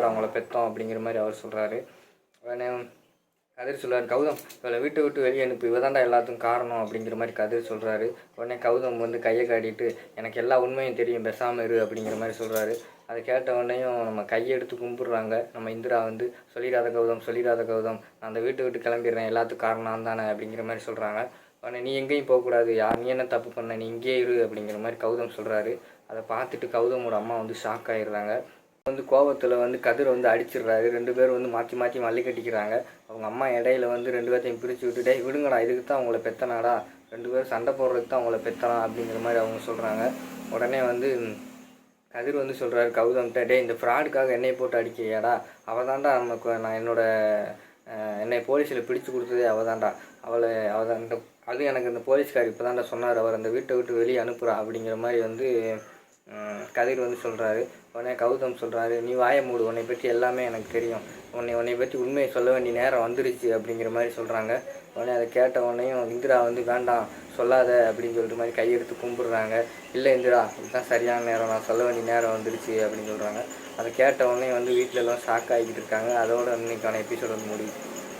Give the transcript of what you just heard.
அவங்கள பெற்றோம் அப்படிங்கிற மாதிரி அவர் சொல்கிறாரு உடனே கதிர் சொல்கிறார் கௌதம் இவளை வீட்டை விட்டு வெளியே அனுப்பு. இவ எல்லாத்துக்கும் காரணம் அப்படிங்கிற மாதிரி கதிர் சொல்கிறாரு உடனே கௌதம் வந்து கையை காட்டிட்டு எனக்கு எல்லா உண்மையும் தெரியும். பெசாமல் இரு அப்படிங்கிற மாதிரி சொல்கிறாரு அதை கேட்ட உடனேயும் நம்ம கையெடுத்து கும்பிடுறாங்க. நம்ம இந்திரா வந்து சொல்லிடாத கௌதம் சொல்லிடாத கௌதம். நான் அந்த வீட்டை விட்டு கிளம்பிடுறேன். எல்லாத்துக்கும் காரணம் தானே அப்படிங்கிற மாதிரி சொல்கிறாங்க உடனே நீ எங்கேயும் போகக்கூடாது. யார் நீ என்ன தப்பு பண்ண? நீ இங்கேயே இரு அப்படிங்கிற மாதிரி கௌதம் சொல்கிறாரு அதை பார்த்துட்டு கௌதமோட அம்மா வந்து ஷாக் ஆகிடுறாங்க வந்து கோபத்தில் வந்து கதிரை வந்து அடிச்சிடுறாரு. ரெண்டு பேரும் வந்து மாற்றி மாற்றி மல்லி கட்டிக்கிறாங்க அவங்க அம்மா இடையில வந்து ரெண்டு பேர்த்தையும் பிரித்து விட்டுட்டே விடுங்கடா இதுக்கு தான் அவங்கள பெத்தனாடா. ரெண்டு பேரும் சண்டை போடுறதுக்கு தான் அவங்கள பெத்தனா அப்படிங்கிற மாதிரி அவங்க சொல்கிறாங்க உடனே வந்து கதிர் வந்து சொல்கிறாரு கௌதம்கிட்ட டே இந்த ஃப்ராடுக்காக என்னை போட்டு அடிக்கிறியாடா. அவள் தான்டா நமக்கு நான் என்னோட என்னை போலீஸில் பிடிச்சு கொடுத்ததே அவள் தான்டா அவளை அவள் தான் இந்த அது எனக்கு இந்த போலீஸ்கார் இப்போ தான்டா சொன்னார். அவர் அந்த வீட்டை விட்டு வெளியே அனுப்புகிறா அப்படிங்கிற மாதிரி வந்து கதிர் வந்து சொல்கிறாரு உடனே கௌதம் சொல்கிறாரு நீ வாய மூடு உன்னை பற்றி எல்லாமே எனக்கு தெரியும். உன்னை உன்னை பற்றி உண்மையை சொல்ல வேண்டிய நேரம் வந்துருச்சு அப்படிங்கிற மாதிரி சொல்கிறாங்க உடனே அதை கேட்ட உடனேயும் இந்திரா வந்து வேண்டாம் சொல்லாத அப்படின்னு சொல்லிட்டு மாதிரி கையெடுத்து கும்பிடுறாங்க. இல்லை இந்திரா இதுதான் சரியான நேரம் நான் சொல்ல வேண்டிய நேரம் வந்துருச்சு அப்படின்னு சொல்கிறாங்க அதை கேட்ட உடனே வந்து வீட்டிலலாம் எல்லாம் ஷாக் ஆகிக்கிட்டு இருக்காங்க. அதோட இன்னைக்கான எபிசோட் வந்து முடியுது.